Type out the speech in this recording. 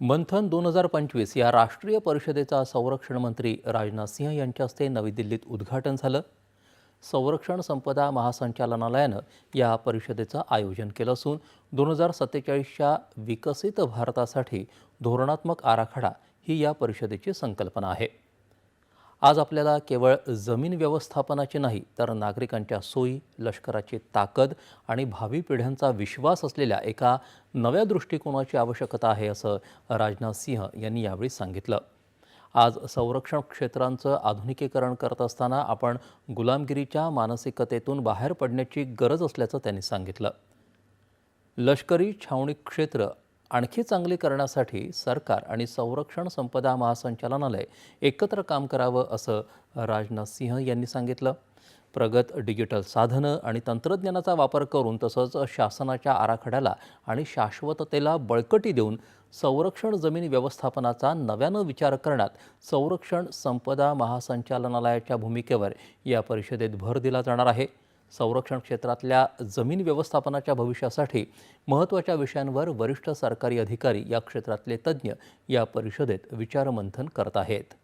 मंथन दोन हजार पंचवीस या राष्ट्रीय परिषदेचा संरक्षण मंत्री राजनाथ सिंह यांच्या हस्ते नवी दिल्लीत उद्घाटन झालं. संरक्षण संपदा महासंचालनालयानं या परिषदेचं आयोजन केलं असून दोन हजार सत्तेचाळीसच्या विकसित भारतासाठी धोरणात्मक आराखडा ही या परिषदेची संकल्पना आहे. आज आपल्याला केवळ जमीन व्यवस्थापनाची नाही तर नागरिकांच्या सोयी लष्कराची ताकद आणि भावी पिढ्यांचा विश्वास असलेल्या एका नव्या दृष्टिकोनाची आवश्यकता आहे असं राजनाथ सिंह यांनी यावेळी सांगितलं. आज संरक्षण क्षेत्रांचं आधुनिकीकरण करत असताना आपण गुलामगिरीच्या मानसिकतेतून बाहेर पडण्याची गरज असल्याचं त्यांनी सांगितलं. लष्करी छावणी क्षेत्र आणखी चांगली करण्यासाठी सरकार आणि संरक्षण संपदा महासंचालनालय एकत्र काम करावं असं राजनाथ सिंह यांनी सांगितलं. प्रगत डिजिटल साधनं आणि तंत्रज्ञानाचा वापर करून तसंच शासनाच्या आराखड्याला आणि शाश्वततेला बळकटी देऊन संरक्षण जमीन व्यवस्थापनाचा नव्यानं विचार करण्यात संरक्षण संपदा महासंचालनालयाच्या भूमिकेवर या परिषदेत भर दिला जाणार आहे. संरक्षण क्षेत्रातल्या जमीन व्यवस्थापनाच्या भविष्यासाठी महत्त्वाच्या विषयांवर वरिष्ठ सरकारी अधिकारी या क्षेत्रातले तज्ज्ञ या परिषदेत विचारमंथन करत आहेत.